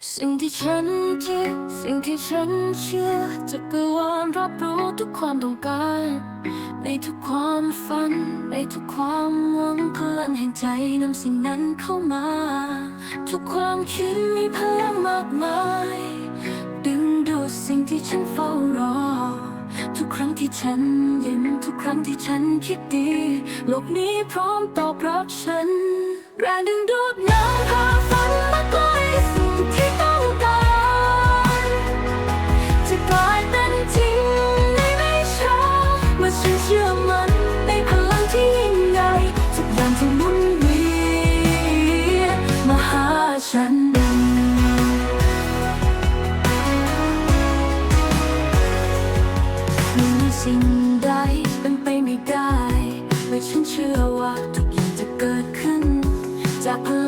สิ่งที่ฉันคิดสิ่งที่ฉันเชื่อจักรวาลรับรู้ทุกความต้องการ ในทุกความฝัน ในทุกความหวังพลังแห่งใจนำสิ่งนั้นเข้ามา ทุกความคิดมีพลังมากมาย ดึงดูดสิ่งที่ฉันเฝ้ารอ ทุกครั้งที่ฉันยิ้มทุกครั้งที่ฉันคิดดี โลกนี้พร้อมตอบรับฉัน แรงดึงดูดน้ำพาฝันมา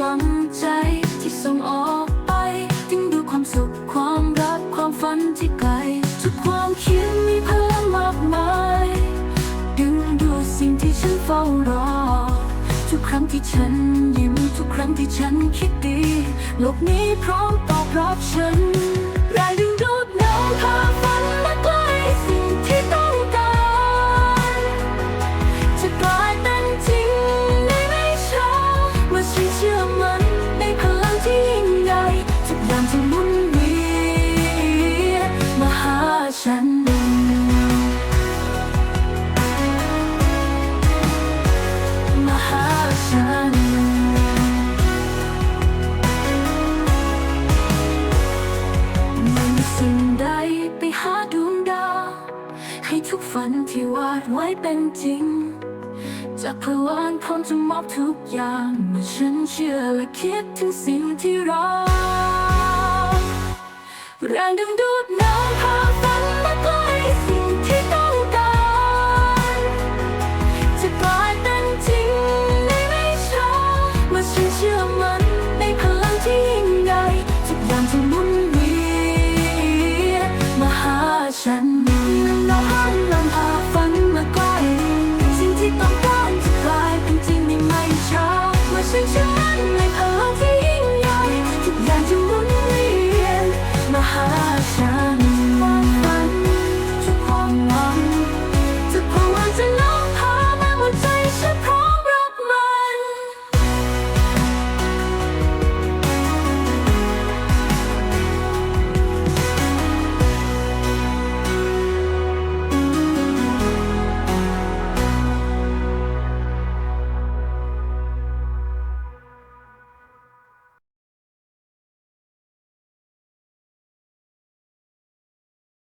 ลังใจที่ส่งออกไปถึงดูความสุขความรักความฝันที่ไกลทุกความคิดมีพลังมากมาย ดึงดูดสิ่งที่ฉันเฝ้ารอ ทุกครั้งที่ฉันยิ้มทุกครั้งที่ฉันคิดดี โลกนี้พร้อมตอบรับฉันแรงดึงดูดน้ำพาฝัน ฉันมาหาฉันม่มีสิ่งใดไปหาดวงดาว ให้ทุกฝันที่วาดไว้เป็นจริง จากพลังพร้อมจะมอบทุกอย่างเมื่อฉันเชื่อและคิดถึงสิ่งที่รักแรงดึงดูด ฉัน